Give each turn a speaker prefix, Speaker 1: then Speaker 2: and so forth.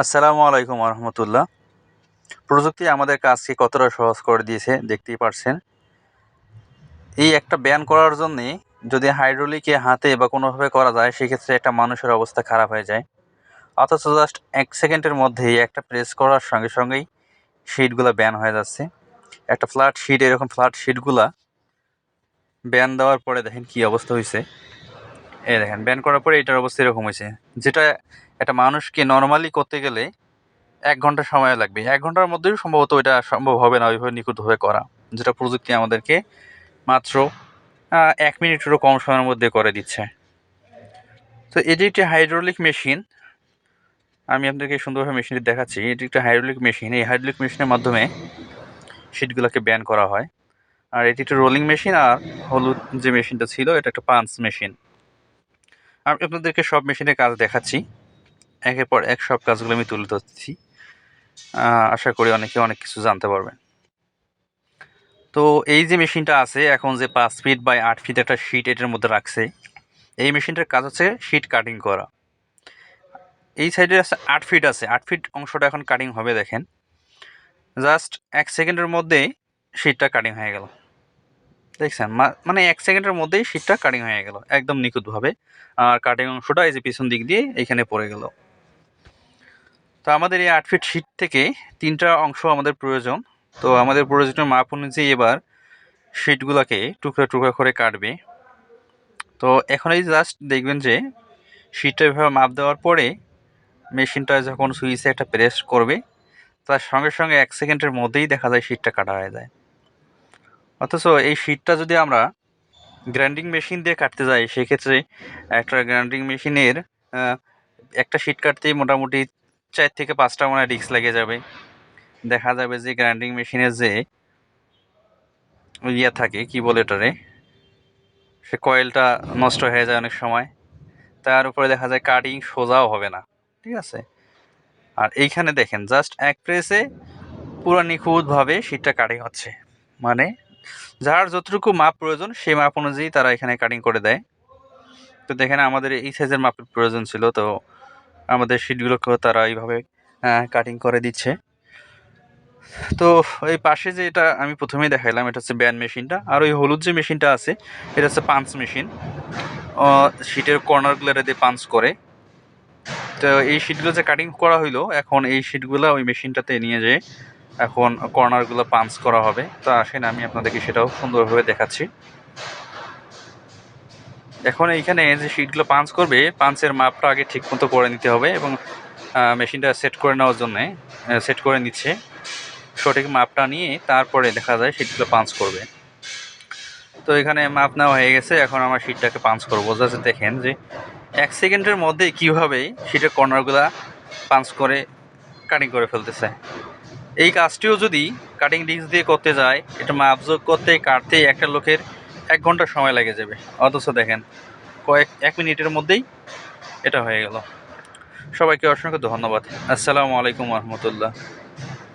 Speaker 1: আসসালামু আলাইকুম রহমতুল্লাহ প্রযুক্তি আমাদের কাজকে কতটা সহজ করে দিয়েছে দেখতেই পারছেন। এই একটা ব্যান করার জন্যে যদি হাইড্রোলিকে হাতে বা কোনোভাবে করা যায়, সেক্ষেত্রে একটা মানুষের অবস্থা খারাপ হয়ে যায়। অথচ জাস্ট এক সেকেন্ডের মধ্যেই একটা প্রেস করার সঙ্গে সঙ্গেই শিটগুলো ব্যান হয়ে যাচ্ছে। একটা ফ্ল্যাট শিট এরকম ফ্ল্যাট শিটগুলা ব্যান দেওয়ার পরে দেখেন কী অবস্থা হয়েছে এই দেখেন, ব্যান করার পরে এটার অবস্থা এরকম হয়েছে যেটা একটা মানুষকে নর্মালি করতে গেলে এক ঘণ্টা সময় লাগবে। এক ঘণ্টার মধ্যেই সম্ভবত এটা সম্ভব হবে না ওইভাবে নিখুঁতভাবে করা, যেটা প্রযুক্তি আমাদেরকে মাত্র এক মিনিটেরও কম সময়ের মধ্যে করে দিচ্ছে। তো এটি একটি হাইড্রোলিক মেশিন আমি আপনাদেরকে সুন্দরভাবে মেশিনটি দেখাচ্ছি। এটি একটা হাইড্রোলিক মেশিন এই হাইড্রোলিক মেশিনের মাধ্যমে শিটগুলোকে ব্যান করা হয়। আর এটি একটা রোলিং মেশিন আর হলুদ যে মেশিনটা ছিল, এটা একটা পাঞ্চ মেশিন আমি আপনাদেরকে সব মেশিনের কাজ দেখাচ্ছি। একের পর এক সব কাজগুলো আমি তুলে ধরছি। আশা করি অনেকে অনেক কিছু জানতে পারবেন। তো এই যে মেশিনটা আছে, এখন যে পাঁচ ফিট বাই আট ফিট একটা শিট এটার মধ্যে রাখছে, এই মেশিনটার কাজ হচ্ছে শিট কাটিং করা। এই সাইডে আছে আট ফিট আছে, আট ফিট অংশটা এখন কাটিং হবে, দেখেন। জাস্ট এক সেকেন্ডের মধ্যে শিটটা কাটিং হয়ে গেল। দেখছেন? মানে এক সেকেন্ডের মধ্যেই শিটটা কাটিং হয়ে গেল, একদম নিখুঁতভাবে। আর কাটিং অংশটা এই যে পিছন দিক দিয়ে এখানে পড়ে গেল। তো আমাদের এই আট ফিট শিট থেকে তিনটা অংশ আমাদের প্রয়োজন। তো আমাদের প্রয়োজনীয় মাপ অনুযায়ী এবার শিটগুলোকে টুকরা টুকরা করে কাটবে। তো এখন এই জাস্ট দেখবেন যে শিটটা এভাবে মাপ দেওয়ার পরে মেশিনটা যখন সুইচে একটা প্রেস করবে, তার সঙ্গে সঙ্গে এক সেকেন্ডের মধ্যেই দেখা যায় শিটটা কাটা হয়ে যায়। অথচ এই শিটটা যদি আমরা গ্রাইন্ডিং মেশিন দিয়ে কাটতে যাই, সেক্ষেত্রে একটা গ্রাইন্ডিং মেশিনের একটা শিট কাটতেই মোটামুটি চার থেকে পাঁচটা মনে রিক্স লেগে যাবে। দেখা যাবে যে গ্রাইন্ডিং মেশিনের যে ইয়ে থাকে, কি বলে এটারে সে কয়েলটা নষ্ট হয়ে যায় অনেক সময়। তার উপরে দেখা যায় কাটিং সোজাও হবে না। ঠিক আছে? আর এইখানে দেখেন জাস্ট এক প্রেসে পুরো নিখুঁতভাবে শীটটা কাটিং হচ্ছে। মানে যার যতটুকু মাপ প্রয়োজন, সেই মাপ অনুযায়ী তারা এখানে কাটিং করে দেয়। তো দেখেন আমাদের এই সাইজের মাপের প্রয়োজন ছিল, তো আমাদের শিটগুলোকেও তারা এইভাবে কাটিং করে দিচ্ছে। তো এই পাশে যে এটা আমি প্রথমেই দেখাইলাম, এটা হচ্ছে ব্যান মেশিনটা আর ওই হলুদ যে মেশিনটা আছে, এটা হচ্ছে পাঞ্চ মেশিন শিটের কর্নারগুলো এটা দিয়ে পাঞ্চ করে। তো এই শিটগুলো যে কাটিং করা হইল, এখন এই শিটগুলো ওই মেশিনটাতে নিয়ে যেয়ে এখন কর্নারগুলো পাঞ্চ করা হবে। তো আসেন, আমি আপনাদেরকে সেটাও সুন্দরভাবে দেখাচ্ছি। এখন এইখানে যে শিটগুলো পাঞ্চ করবে পাঞ্চের মাপটা আগে ঠিক মতো করে নিতে হবে এবং মেশিনটা সেট করে নেওয়ার জন্যে সেট করে নিচ্ছে। সঠিক মাপটা নিয়ে তারপরে দেখা যায় শিটগুলো পাঞ্চ করবে। তো এখানে মাপ নেওয়া হয়ে গেছে, এখন আমার শিটটাকে পাঞ্চ করব। যাতে দেখেন যে এক সেকেন্ডের মধ্যে কীভাবে শিটের কর্নারগুলা পাঞ্চ করে কাটিং করে ফেলতেছে। এই কাজটিও যদি কাটিং ডিস্ক দিয়ে করতে যায়, এটা মাপযোগ করতে, কাটতে একটা লোকের এক ঘণ্টা সময় লেগে যাবে। অথচ দেখেন, কয়েক, এক মিনিটের মধ্যেই এটা হয়ে গেল। সবাইকে অসংখ্য ধন্যবাদ। আসসালামু আলাইকুম রহমতুল্লাহ।